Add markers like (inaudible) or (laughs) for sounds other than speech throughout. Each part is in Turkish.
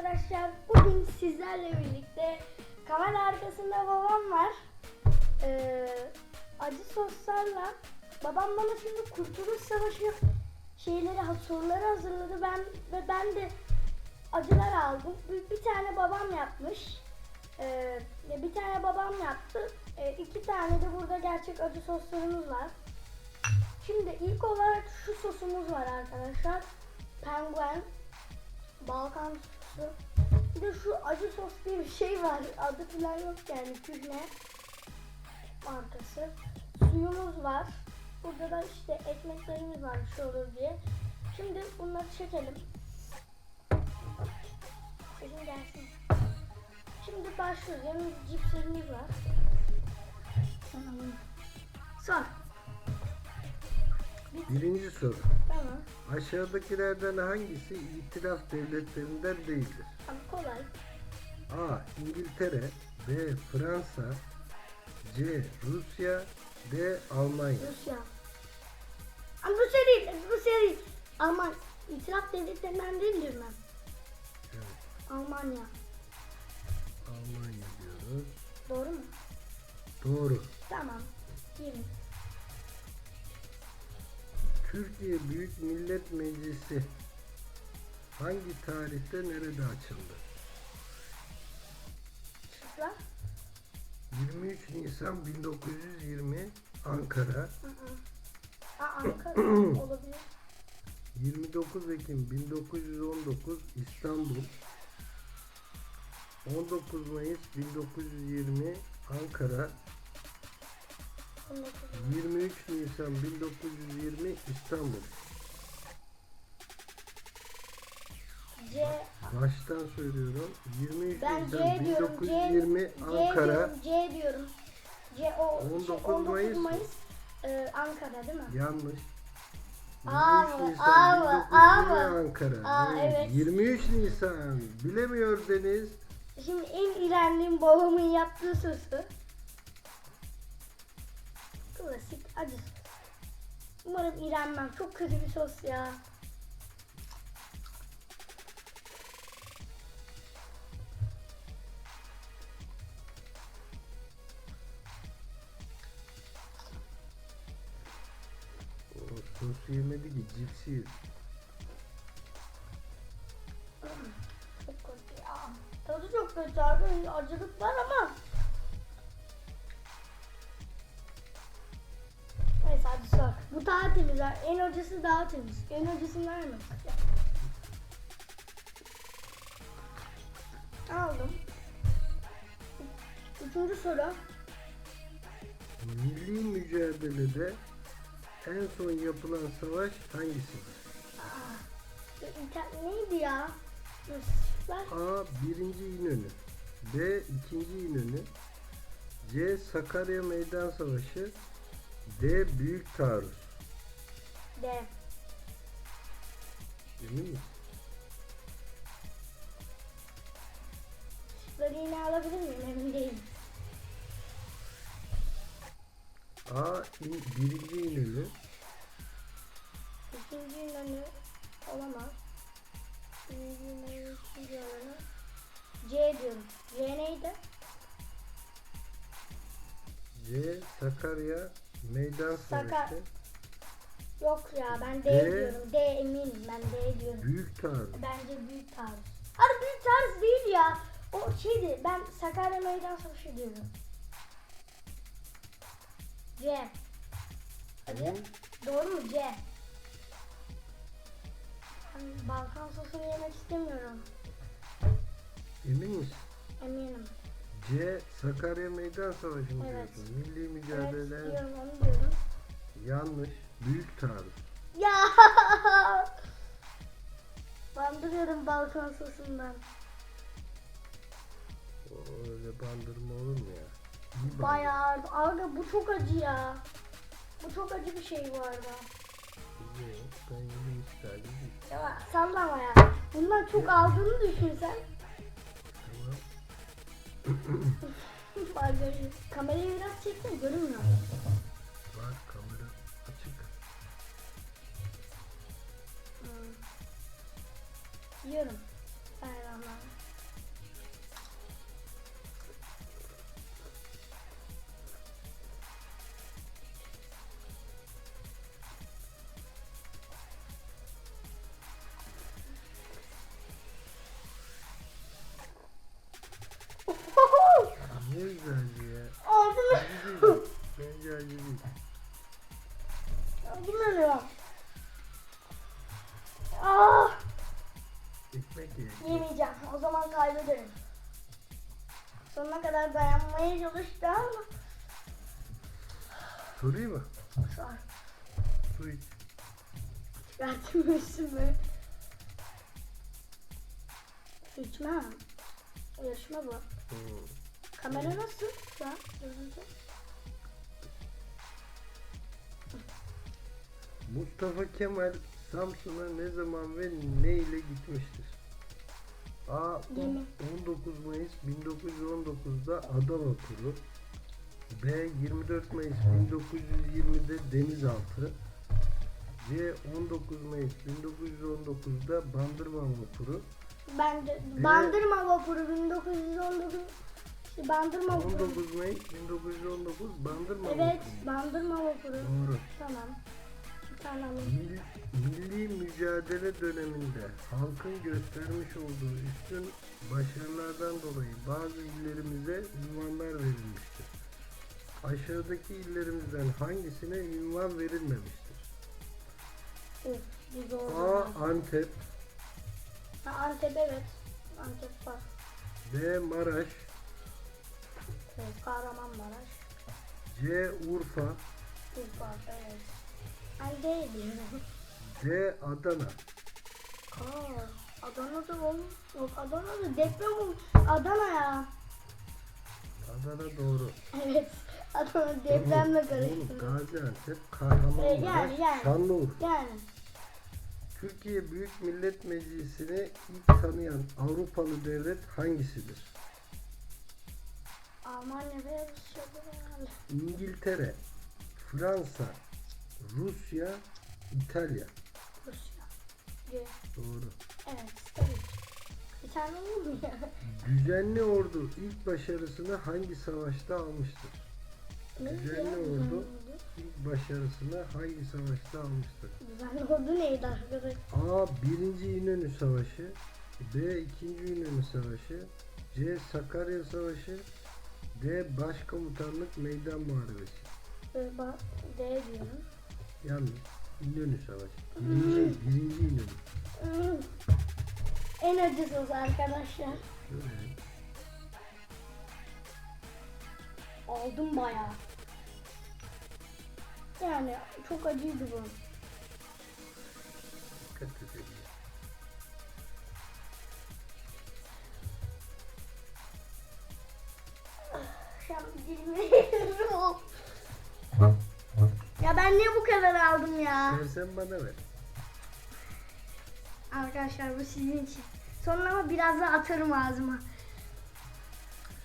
arkadaşlar. Bugün sizlerle birlikte kamera arkasında babam var. Ee, acı soslarla babam bana şimdi Kurtuluş Savaşı şeyleri soruları hazırladı. Ben ve ben de acılar aldım. Bir, bir tane babam yapmış. Ee, bir tane babam yaptı. Ee, iki tane de burada gerçek acı soslarımız var. Şimdi ilk olarak şu sosumuz var arkadaşlar. Penguen. Balkan sosu. Bir de şu acı sos diye bir şey var. Adı falan yok yani. Kühne markası. Suyumuz var. Burada da işte ekmeklerimiz var şu olur diye. Şimdi bunları çekelim. Çekin gelsin. Şimdi başlıyoruz. Yanımızda cipslerimiz var. Sor. Birinci soru. Tamam. Aşağıdakilerden hangisi itilaf devletlerinden değildir? Ama kolay. A. İngiltere B. Fransa C. Rusya D. Almanya Rusya. Ama Rusya değil. Rusya değil. Alman. İtiraf devletlerinden değil diyorum ben. Evet, Almanya. Almanya diyoruz. Doğru mu? Doğru. Tamam. 20. Türkiye Büyük Millet Meclisi hangi tarihte nerede açıldı? Şıklar. 23 Nisan 1920 Ankara Hı hı. Aa, Ankara (clears throat) olabilir. 29 Ekim 1919 İstanbul 19 Mayıs 1920 Ankara 19. 23 Nisan 1920 İstanbul C. Baştan söylüyorum 23 Ben Nisan C diyorum. C, 1920 C Ankara diyorum. C diyorum. C o 19 şey, 19 Mayıs. Mayıs. e, Ankara değil mi? yanlış Aa 23 mı? Nisan Aa? Aa 1920 mı? Ankara Aa, evet. 23 Nisan bilemiyor Deniz Şimdi en iğrendiğim babamın yaptığı sosu. Klasik acı sos. Umarım iğrenmem. Çok kötü bir sos ya. sosu yemedi ki cipsi yedi. Çok kötü ya. Tadı çok kötü arkadaşlar. Acılık var ama. Hadi sor. Bu daha temiz. En acısı daha temiz. En acısını verme. Aldım. Üçüncü soru. Milli mücadelede en son yapılan savaş hangisidir? İnter- Neydi ya? A. 1. İnönü B. 2. İnönü C. Sakarya Meydan Savaşı D. Büyük Taarruz D. Emin misin? Şıkları yine alabilir miyim? Emin değilim. A. 1. İnönü İkinci Yunan'ı olamaz. Birinci Yunan'ı, ikinci Yunan'ı. C diyorum. C neydi? C. Sakarya Meydan Sakar- Savaşı Yok ya ben D, D. diyorum. D eminim ben D diyorum. Büyük Taarruz Bence büyük taarruz. Abi büyük taarruz değil ya. O şeydi ben Sakarya Meydan Savaşı diyorum. C. Hadi. Doğru mu C? Ben Balkan sosunu yemek istemiyorum. Emin misin? Eminim. C. Sakarya Meydan Savaşı mı Evet. diyorsun? Milli Evet mücadele diyorum onu diyorum. yanlış. Büyük Taarruz Ya! (laughs) Bandırıyorum Balkan sosundan. O öyle bandırma olur mu ya? İyi. Bayağı Aga bu çok acı ya. Bu çok acı bir şey bu arada. Yok, ben yedim isterdim değil. Ya sallama ya. Bundan çok aldığını düşünsen. Tamam. Bak. Kamerayı biraz çeksene görünmüyor. Var kamera açık. Hmm. Yiyorum. Ne güzeldi ya. Ağzım, Acı değil. Bence acı değil. ağzım yanıyor. Ah, Ekmek ye. yemeyeceğim. O zaman kaybederim. Sonuna kadar dayanmaya çalıştı ama Sorayım mı? sor. Su iç. Çıkarttım üstümü. Su içmem. Yarışma bu. Oo. Kamera nasıl? Bak, görüntü. Mustafa Kemal Samsun'a ne zaman ve ne ile gitmiştir? A. Gemi. 19 Mayıs 1919'da ada vapuru. B. 24 Mayıs 1920'de denizaltı. C. 19 Mayıs 1919'da Bandırma vapuru. Ben de Bandırma vapuru 1919 işte Bandırma vapuru. 19 Mayıs 1919 Bandırma Evet, vapuru. Bandırma vapuru. Doğru. Tamam. Alayım. Milli, milli mücadele döneminde halkın göstermiş olduğu üstün başarılardan dolayı bazı illerimize ünvanlar verilmiştir. Aşağıdaki illerimizden hangisine ünvan verilmemiştir? Of, bu zor. A. Antep Ha, Antep evet. Antep var. B. Maraş Evet, Kahramanmaraş. C. Urfa Urfa evet. Ben değil diyorum. D. Adana Aa, Adana'da olmuş. Yok Adana'da deprem olmuş. Adana ya. Adana doğru. Evet. Adana depremle Oğlum, karıştı. Gaziantep, Kahramanmaraş, E, yani, yani. Şanlıurfa. Yani. Türkiye Büyük Millet Meclisi'ni ilk tanıyan Avrupalı devlet hangisidir? Almanya ve. İngiltere, Fransa, Rusya, İtalya. Rusya. C. Doğru. Evet tabii. Bir tane olur mu ya? Düzenli ordu ilk başarısını hangi savaşta almıştır? Düzenli ordu. İlk başarısını hangi savaşta almıştır? Düzenli ordu neydi arkadaş? A. 1. İnönü Savaşı B. 2. İnönü Savaşı C. Sakarya Savaşı D. Başkomutanlık Meydan Muharebesi Ee, bak D diyorum. Yalnız İnönü Savaşı. Birinci, birinci İnönü. Hmm. En acısız arkadaşlar. Aldım bayağı. Yani çok acıydı bu. Dikkat edelim. (laughs) Ya ben niye bu kadar aldım ya? Versen bana ver. Arkadaşlar bu sizin için. Sonra ama biraz daha atarım ağzıma.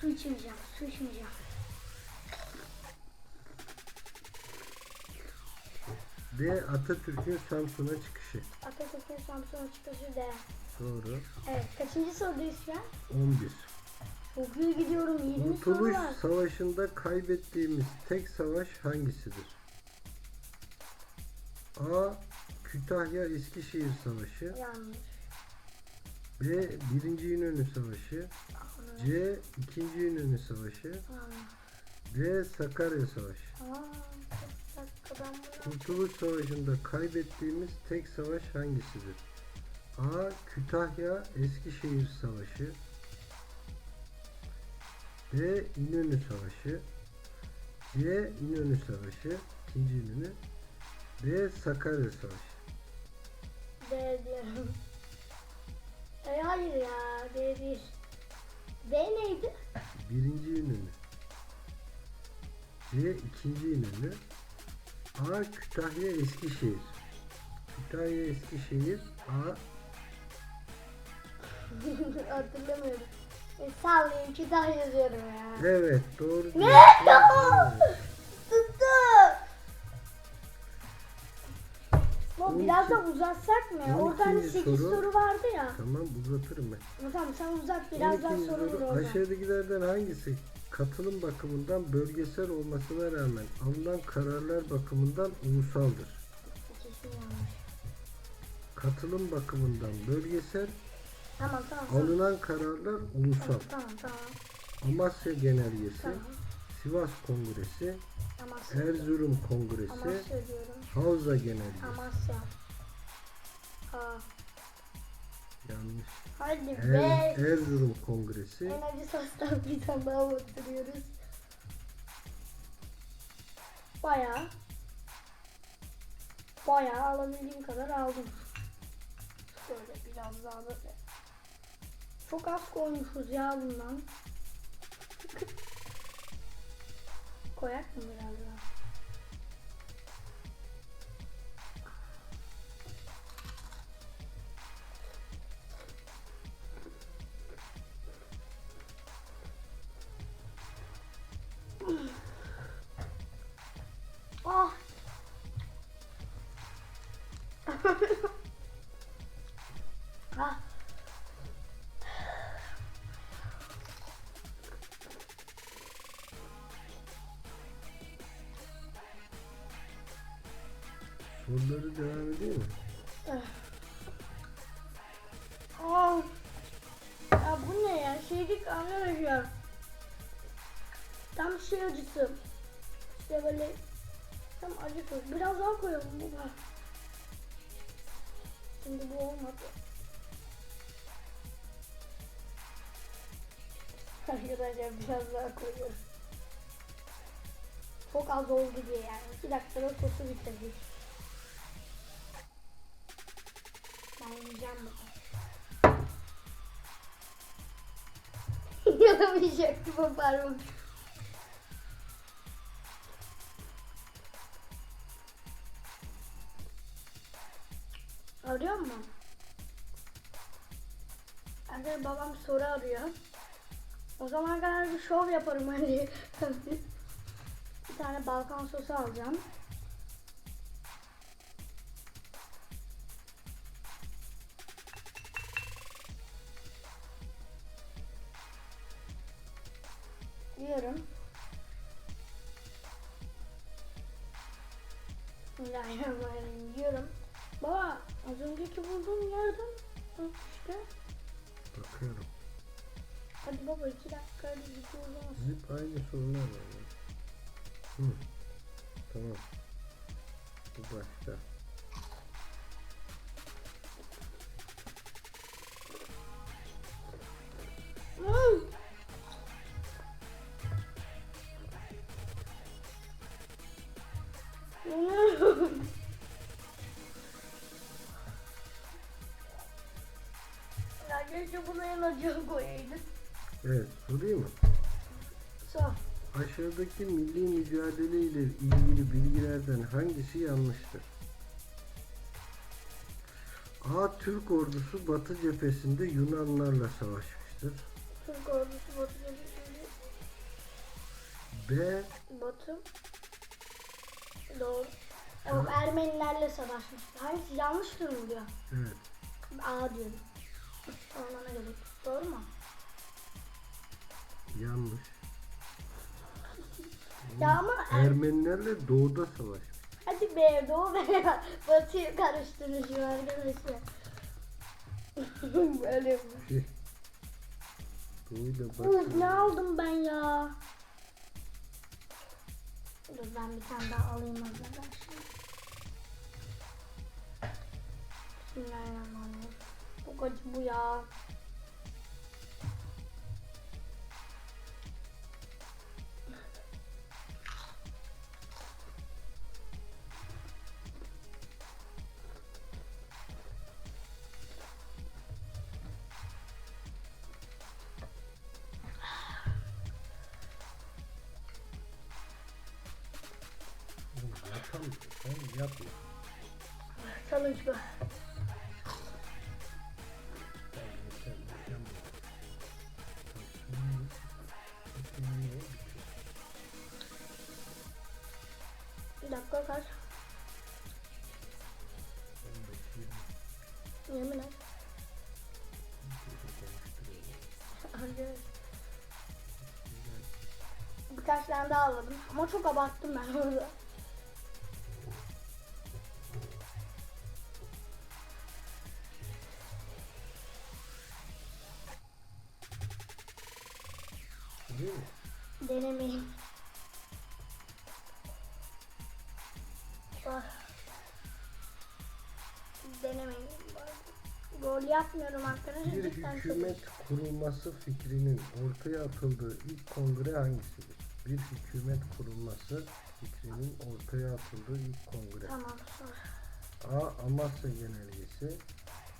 Su içmeyeceğim, su içmeyeceğim. D. Atatürk'ün Samsun'a çıkışı. Atatürk'ün Samsun'a çıkışı D. Doğru. Evet, kaçıncı sorudayız şu an? 11. Çok iyi gidiyorum, 20 soru Kurtuluş var. Savaşı'nda kaybettiğimiz tek savaş hangisidir? A. Kütahya Eskişehir Savaşı Yanlış. B. 1. İnönü Savaşı C. 2. İnönü Savaşı D. Sakarya Savaşı aa, bir dakika ben bunu... Kurtuluş Savaşı'nda kaybettiğimiz tek savaş hangisidir? A. Kütahya Eskişehir Savaşı B. İnönü Savaşı C. İnönü Savaşı 2. İnönü D. Sakarya Savaşı D diyorum. E, hayır ya, D değil. D neydi? 1. İnönü C. 2. İnönü A. Kütahya Eskişehir Kütahya Eskişehir A. (laughs) Hatırlamıyorum. E, sallayayım, kitap yazıyorum ya. Evet doğru. Ne? diyorsun. Evet. Tuttu. Bu bir Biraz da uzatsak mı? ya? Orada hani 12. 8 soru. soru vardı ya. Tamam uzatırım ben. Tamam sen uzat biraz daha 12. soru vur soru orada. aşağıdakilerden hangisi katılım bakımından bölgesel olmasına rağmen alınan kararlar bakımından ulusaldır? Kesin yanlış. Katılım bakımından bölgesel, Tamam tamam. Tamam alınan kararlar ulusal. tamam. tamam. Amasya Genelgesi, Tamam. Sivas Kongresi, Amasya. Erzurum Kongresi, Amasya diyorum. Havza Genelgesi. Amasya. Aa, Yanlış. hadi Er, be. Erzurum Kongresi, En acı sostan bir tane daha batırıyoruz. Bayağı. Bayağı alabildiğim kadar aldım. Şöyle biraz daha böyle. Çok az koymuşuz ya bundan. Koyak mı biraz daha? Soruları devam ediyor mu? Ah. Ya bu ne ya? Şeylik arkadaşlar. Tam şey acısı. İşte böyle tam acısı. Biraz daha koyalım bu var. Şimdi bu olmadı. (laughs) Arkadaşlar biraz daha koyuyoruz. Çok az oldu diye yani. 2 dakikada sosu bitirdik. Ben yiyeceğim bunu. (laughs) Yalamayacak bu parmak. Arıyor mu? Arkadaşlar babam soru arıyor. O zaman kadar bir şov yaparım hani. (laughs) bir tane balkan sosu alacağım. Diyorum. Bismillahirrahmanirrahim diyorum. Baba az önceki bulduğum yerden işte. Bakıyorum. Hadi baba iki dakika hadi video uzamasın. Hep aynı sorular var. Hı. Tamam. Bu başka. Keşke bunu en acıya koyaydım. Evet, sorayım mı? Sağ. Aşağıdaki milli mücadele ile ilgili bilgilerden hangisi yanlıştır? A. Türk ordusu Batı cephesinde Yunanlarla savaşmıştır. Türk ordusu Batı cephesinde. B. Batı. Doğru. Evet, Ermenilerle savaşmıştı. Hangisi yanlıştır mı diyor? Evet. A diyorum. Olmana gerek. Doğru mu? Yanlış. Ya ama er- Ermenilerle doğuda savaşmış. hadi be doğu be batıyı karıştırmışım arkadaşlar. (laughs) Böyle. Şey, doğuyla Uf batı. ne aldım ben ya? Dur ben bir tane daha alayım o zaman şimdi. Bismillahirrahmanirrahim. Çok acı bu ya. Yapamıyorum. Sen yapma. Challenge bu. Sen Skor kaç? Yemin et. Hayır. Birkaç tane daha aldım ama çok abarttım ben orada. Denemeyin. Gol yapmıyorum arkadaşlar. Bir çok- hükümet kurulması fikrinin ortaya atıldığı ilk kongre hangisidir? Bir hükümet kurulması fikrinin ortaya atıldığı ilk kongre. Tamam sor. A. Amasya Genelgesi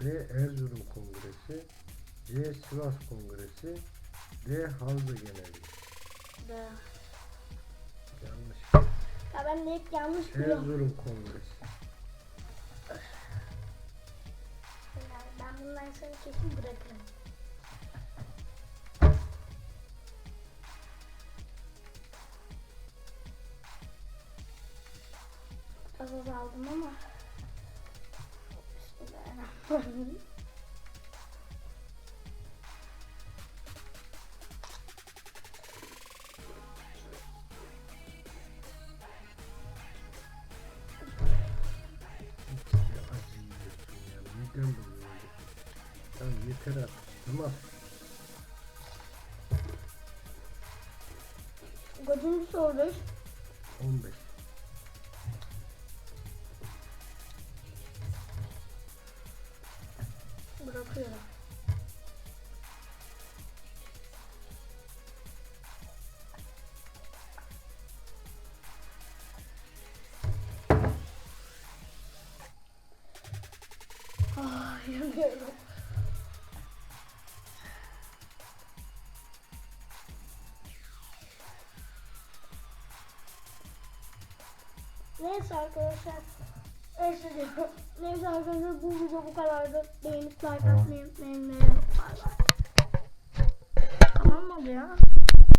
B. Erzurum Kongresi C. Sivas Kongresi D. Havza Genelgesi De. Yanlış. Ya ben de hep yanlış biliyorum. Erzurum Kongresi. Bundan sonra kesin bırakırım. Az az aldım ama. Bismillahirrahmanirrahim. Yeter artık. Tamam. Kaçıncı sorudayız? 15. Bırakıyorum. Ah, yanıyorum. Neyse arkadaşlar. Neyse diyorum. Neyse arkadaşlar bu video bu kadardı. Beğenip like atmayı unutmayın. Bay bay. Tamam mı ya?